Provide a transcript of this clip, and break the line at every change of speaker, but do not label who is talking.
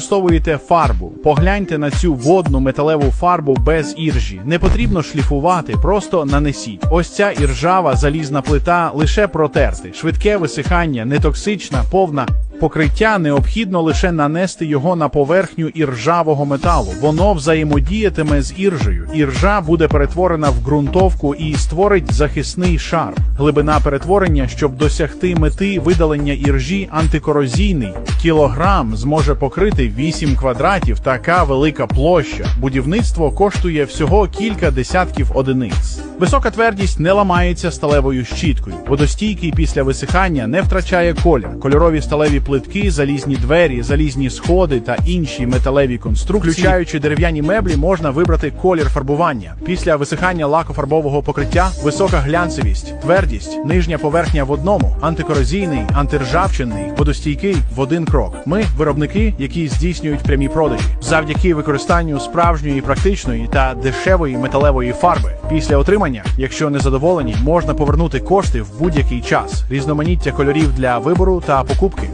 Використовуєте фарбу. Погляньте на цю водну металеву фарбу без іржі. Не потрібно шліфувати, просто нанесіть. Ось ця іржава залізна плита лише протерти. Швидке висихання, нетоксична, повна. Покриття необхідно лише нанести його на поверхню іржавого металу. Воно взаємодіятиме з іржею. Іржа буде перетворена в ґрунтовку і створить захисний шар. Глибина перетворення, щоб досягти мети видалення іржі антикорозійний. Кілограм зможе покрити 8 квадратів. Така велика площа. Будівництво коштує всього кілька десятків одиниць. Висока твердість не ламається сталевою щіткою. Водостійкий після висихання не втрачає колір. Кольорові сталеві плитки, залізні двері, залізні сходи та інші металеві конструкції, включаючи дерев'яні меблі, можна вибрати колір фарбування. Після висихання лакофарбового покриття висока глянцевість, твердість, нижня поверхня в одному, антикорозійний, антиржавчинний, водостійкий в один крок. Ми виробники, які здійснюють прямі продажі, завдяки використанню справжньої, практичної та дешевої металевої фарби. Після отримання, якщо не задоволені, можна повернути кошти в будь-який час. Різноманіття кольорів для вибору та покупки.